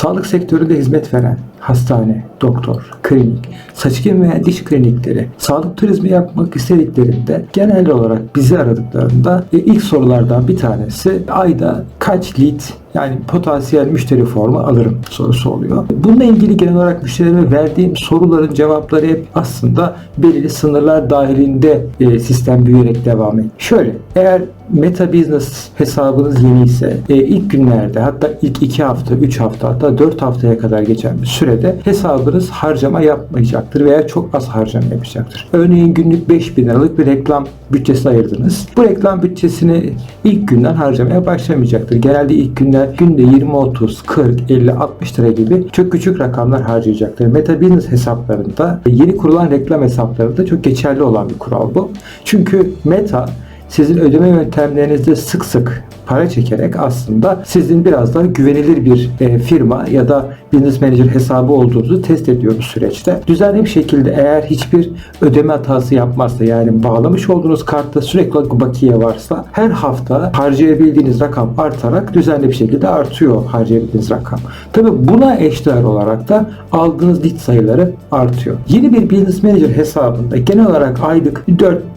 Sağlık sektöründe hizmet veren hastane, doktor, klinik, saç ekim veya diş klinikleri sağlık turizmi yapmak istediklerinde genel olarak bizi aradıklarında e, ilk sorulardan bir tanesi ayda kaç lead yani potansiyel müşteri formu alırım sorusu oluyor. Bununla ilgili genel olarak müşterilerime verdiğim soruların cevapları hep aslında belirli sınırlar dahilinde e, sistem büyüyerek devam ediyor. Şöyle eğer Meta Business hesabınız yeni ise e, ilk günlerde hatta ilk 2 hafta, 3 hafta hatta 4 haftaya kadar geçen bir sürede hesabınız harcama yapmayacaktır veya çok az harcama yapacaktır. Örneğin günlük 5000 liralık bir reklam bütçesi ayırdınız. Bu reklam bütçesini ilk günden harcamaya başlamayacaktır. Genelde ilk günler günde 20, 30, 40, 50, 60 lira gibi çok küçük rakamlar harcayacaktır. Meta Business hesaplarında yeni kurulan reklam hesaplarında çok geçerli olan bir kural bu. Çünkü Meta sizin ödeme yöntemlerinizde sık sık para çekerek aslında sizin biraz daha güvenilir bir e, firma ya da business manager hesabı olduğunuzu test ediyor bu süreçte. Düzenli bir şekilde eğer hiçbir ödeme hatası yapmazsa yani bağlamış olduğunuz kartta sürekli bakiye varsa her hafta harcayabildiğiniz rakam artarak düzenli bir şekilde artıyor harcayabildiğiniz rakam. Tabi buna eşdeğer olarak da aldığınız lead sayıları artıyor. Yeni bir business manager hesabında genel olarak aylık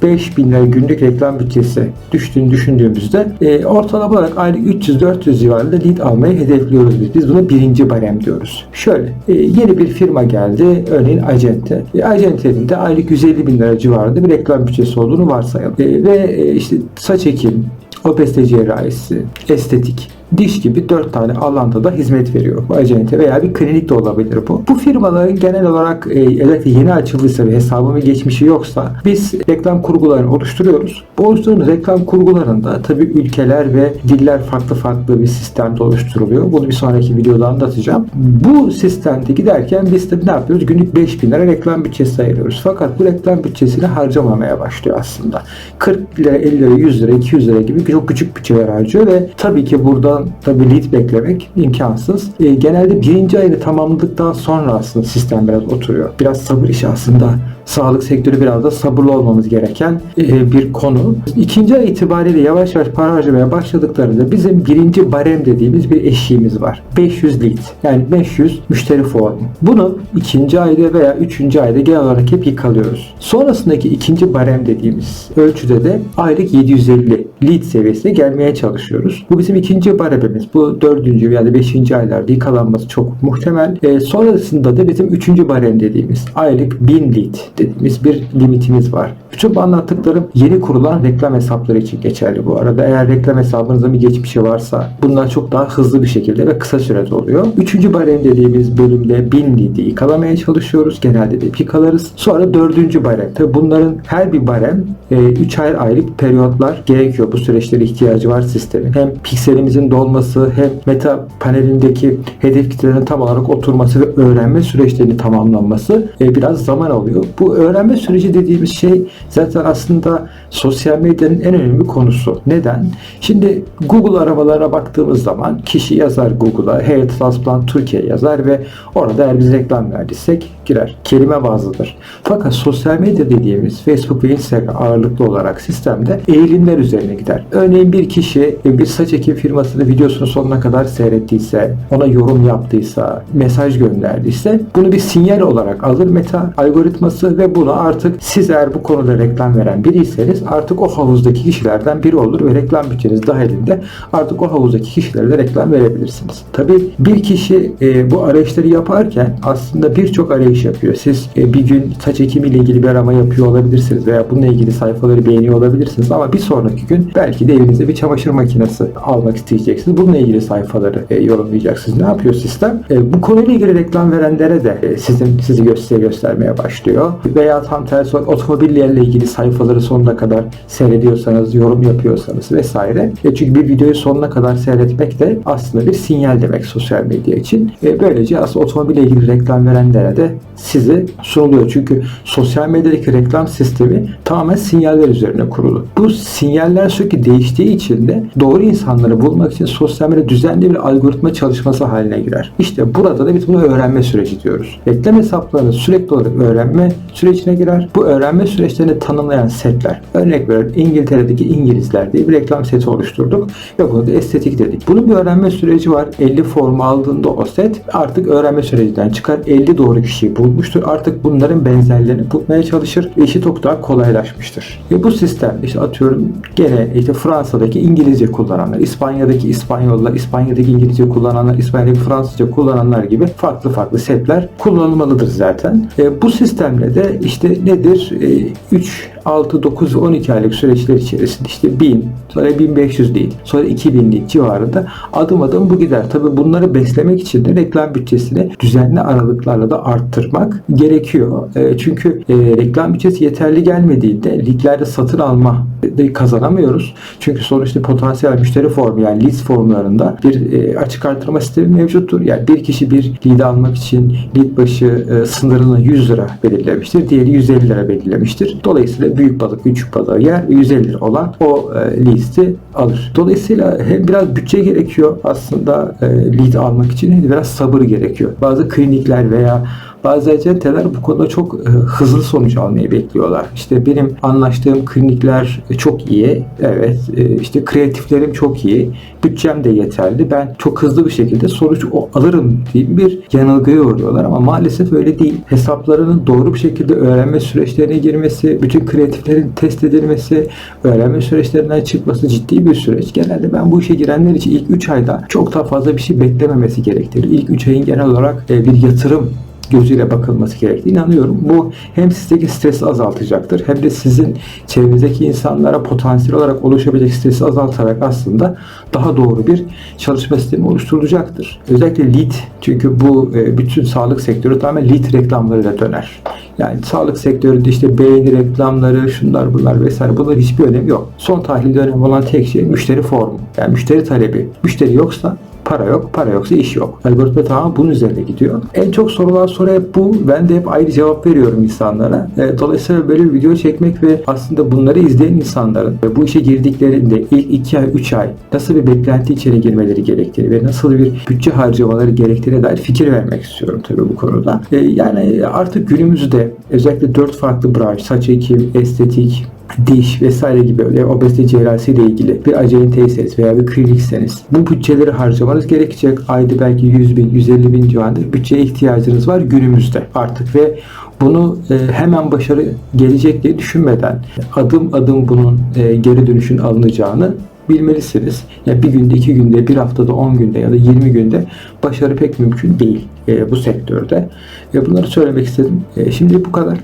4-5 bin lira günlük reklam bütçesi düştüğünü düşündüğümüzde e, ortalama olarak aylık 300-400 civarında lead almayı hedefliyoruz biz. Biz buna birinci barem diyoruz. Şöyle e, yeni bir firma geldi örneğin Acente. E, Acente'nin de aylık 150 bin lira civarında bir reklam bütçesi olduğunu varsayalım. E, ve e, işte saç ekim, obezite cerrahisi, estetik, diş gibi dört tane alanda da hizmet veriyor bu acente veya bir klinik de olabilir bu. Bu firmaların genel olarak e, özellikle yeni açıldıysa ve hesabı ve geçmişi yoksa biz reklam kurgularını oluşturuyoruz. Bu oluşturduğumuz reklam kurgularında tabii ülkeler ve diller farklı farklı bir sistemde oluşturuluyor. Bunu bir sonraki videoda anlatacağım. Bu sistemde giderken biz tabii ne yapıyoruz? Günlük 5000 lira reklam bütçesi ayırıyoruz. Fakat bu reklam bütçesini harcamamaya başlıyor aslında. 40 lira, 50 lira, 100 lira, 200 lira gibi çok küçük bütçeler harcıyor ve tabii ki buradan tabii lead beklemek imkansız. E, genelde birinci ayını tamamladıktan sonra aslında sistem biraz oturuyor. Biraz sabır işi aslında. Sağlık sektörü biraz da sabırlı olmamız gereken e, bir konu. İkinci ay itibariyle yavaş yavaş para harcamaya başladıklarında bizim birinci barem dediğimiz bir eşiğimiz var. 500 lead. Yani 500 müşteri formu. Bunu ikinci ayda veya üçüncü ayda genel olarak hep yıkalıyoruz. Sonrasındaki ikinci barem dediğimiz ölçüde de aylık 750 lead seviyesine gelmeye çalışıyoruz. Bu bizim ikinci baremimiz. Bu dördüncü da beşinci aylarda yıkalanması çok muhtemel. E, sonrasında da bizim üçüncü barem dediğimiz aylık 1000 lead dediğimiz bir limitimiz var. Bütün bu anlattıklarım yeni kurulan reklam hesapları için geçerli bu arada. Eğer reklam hesabınızda bir geçmişi varsa bunlar çok daha hızlı bir şekilde ve kısa sürede oluyor. Üçüncü barem dediğimiz bölümde 1000 lead'i yıkalamaya çalışıyoruz. Genelde de yıkalarız. Sonra dördüncü barem. Tabi bunların her bir barem 3 ay aylık periyotlar gerekiyor. Bu süreçlere ihtiyacı var sistemin. Hem pikselimizin dolması hem meta panelindeki hedef kitlerin tam olarak oturması ve öğrenme süreçlerinin tamamlanması e, biraz zaman alıyor. Bu öğrenme süreci dediğimiz şey zaten aslında sosyal medyanın en önemli konusu. Neden? Şimdi Google aramalarına baktığımız zaman kişi yazar Google'a Hair Transplant Türkiye yazar ve orada eğer biz reklam verdiysek girer. Kelime bazlıdır. Fakat sosyal medya dediğimiz Facebook ve Instagram ağırlıklı olarak sistemde eğilimler üzerine gider. Örneğin bir kişi bir saç ekim firmasının videosunu sonuna kadar seyrettiyse, ona yorum yaptıysa, mesaj gönderdiyse bunu bir sinyal olarak alır meta algoritması ve bunu artık siz eğer bu konuda reklam veren biriyseniz artık o havuzdaki kişilerden biri olur ve reklam bütçeniz dahilinde artık o havuzdaki kişilere de reklam verebilirsiniz. Tabi bir kişi e, bu arayışları yaparken aslında birçok arayış yapıyor. Siz e, bir gün saç ekimiyle ilgili bir arama yapıyor olabilirsiniz veya bununla ilgili sayfaları beğeniyor olabilirsiniz ama bir sonraki gün belki de evinize bir çamaşır makinesi almak isteyeceksiniz. Bununla ilgili sayfaları e, yorumlayacaksınız. Ne yapıyor sistem? E, bu konuyla ilgili reklam verenlere de sizin sizi göster göstermeye başlıyor. Veya tam tersi otomobillerle ilgili sayfaları sonuna kadar seyrediyorsanız, yorum yapıyorsanız vesaire. Çünkü bir videoyu sonuna kadar seyretmek de aslında bir sinyal demek sosyal medya için. Böylece aslında otomobille ilgili reklam verenlere de size sunuluyor. Çünkü sosyal medyadaki reklam sistemi tamamen sinyaller üzerine kurulu. Bu sinyaller sürekli değiştiği için de doğru insanları bulmak için sosyal medya düzenli bir algoritma çalışması haline girer. İşte burada da biz bunu öğrenme süreci diyoruz. Reklam hesaplarını sürekli olarak öğrenme sürecine girer. Bu öğrenme süreçlerini tanımlayan setler. Örnek veriyorum İngiltere'deki İngilizler diye bir reklam seti oluşturduk ve bunu da estetik dedik. Bunun bir öğrenme süreci var. 50 formu aldığında o set artık öğrenme sürecinden çıkar. 50 doğru kişiyi bulmuştur. Artık bunların benzerlerini bulmaya çalışır ve işi çok daha kolaylaşmıştır. Ve bu sistem işte atıyorum gene işte Fransa'daki İngilizce kullananlar, İspanya'daki İspanyollar, İspanya'daki İngilizce kullananlar, İspanya'daki Fransızca kullananlar gibi farklı farklı setler kullanılmalıdır zaten. E, bu sistemle de işte nedir? E, 3, 6, 9 ve 12 aylık süreçler içerisinde işte 1000, sonra 1500 değil, sonra 2000'lik civarında adım adım bu gider. Tabi bunları beslemek için de reklam bütçesini düzenli aralıklarla da arttırmak gerekiyor. E, çünkü e, reklam bütçesi yeterli gelmediğinde liglerde satın alma de kazanamıyoruz. Çünkü sonuçta potansiyel müşteri formu yani leads formlarında bir e, açık artırma sistemi mevcuttur. Yani bir kişi bir lead almak için lead başı e, sınırını 100 lira belirlemiştir. Diğeri 150 lira belirlemiştir. Dolayısıyla büyük balık küçük balığı yer ve 150 lira olan o e, leads'i alır. Dolayısıyla hem biraz bütçe gerekiyor aslında e, lead almak için hem de biraz sabır gerekiyor. Bazı klinikler veya bazı acenteler bu konuda çok e, hızlı sonuç almayı bekliyorlar. İşte benim anlaştığım klinikler çok iyi. Evet. E, işte kreatiflerim çok iyi. Bütçem de yeterli. Ben çok hızlı bir şekilde sonuç alırım diye bir yanılgıya uğruyorlar ama maalesef öyle değil. Hesaplarının doğru bir şekilde öğrenme süreçlerine girmesi, bütün kreatiflerin test edilmesi, öğrenme süreçlerinden çıkması ciddi bir süreç. Genelde ben bu işe girenler için ilk 3 ayda çok daha fazla bir şey beklememesi gerektirir. İlk 3 ayın genel olarak e, bir yatırım gözüyle bakılması gerektiğine inanıyorum. Bu hem sizdeki stresi azaltacaktır hem de sizin çevrenizdeki insanlara potansiyel olarak oluşabilecek stresi azaltarak aslında daha doğru bir çalışma sistemi oluşturulacaktır. Özellikle lead çünkü bu e, bütün sağlık sektörü tamamen lead reklamlarıyla döner. Yani sağlık sektöründe işte beğeni reklamları, şunlar bunlar vesaire bunlar hiçbir önemi yok. Son tahlilde önemli olan tek şey müşteri formu. Yani müşteri talebi. Müşteri yoksa Para yok, para yoksa iş yok. Algoritma tamamen bunun üzerine gidiyor. En çok sorulan soru hep bu. Ben de hep ayrı cevap veriyorum insanlara. E, dolayısıyla böyle bir video çekmek ve aslında bunları izleyen insanların ve bu işe girdiklerinde ilk 2 ay, 3 ay nasıl bir beklenti içeri girmeleri gerektiğini ve nasıl bir bütçe harcamaları gerektiğine dair fikir vermek istiyorum tabii bu konuda. E, yani artık günümüzde özellikle 4 farklı branş, saç ekim, estetik, diş vesaire gibi öyle obezite cerrahisi ile ilgili bir acenteyse veya bir klinikseniz bu bütçeleri harcamanız gerekecek. Ayda belki 100 bin, 150 bin civarında bütçeye ihtiyacınız var günümüzde artık ve bunu e, hemen başarı gelecek diye düşünmeden adım adım bunun e, geri dönüşün alınacağını bilmelisiniz. Yani bir günde, iki günde, bir haftada, 10 günde ya da 20 günde başarı pek mümkün değil e, bu sektörde. E, bunları söylemek istedim. E, şimdi bu kadar.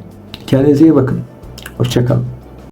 Kendinize iyi bakın. Hoşçakalın.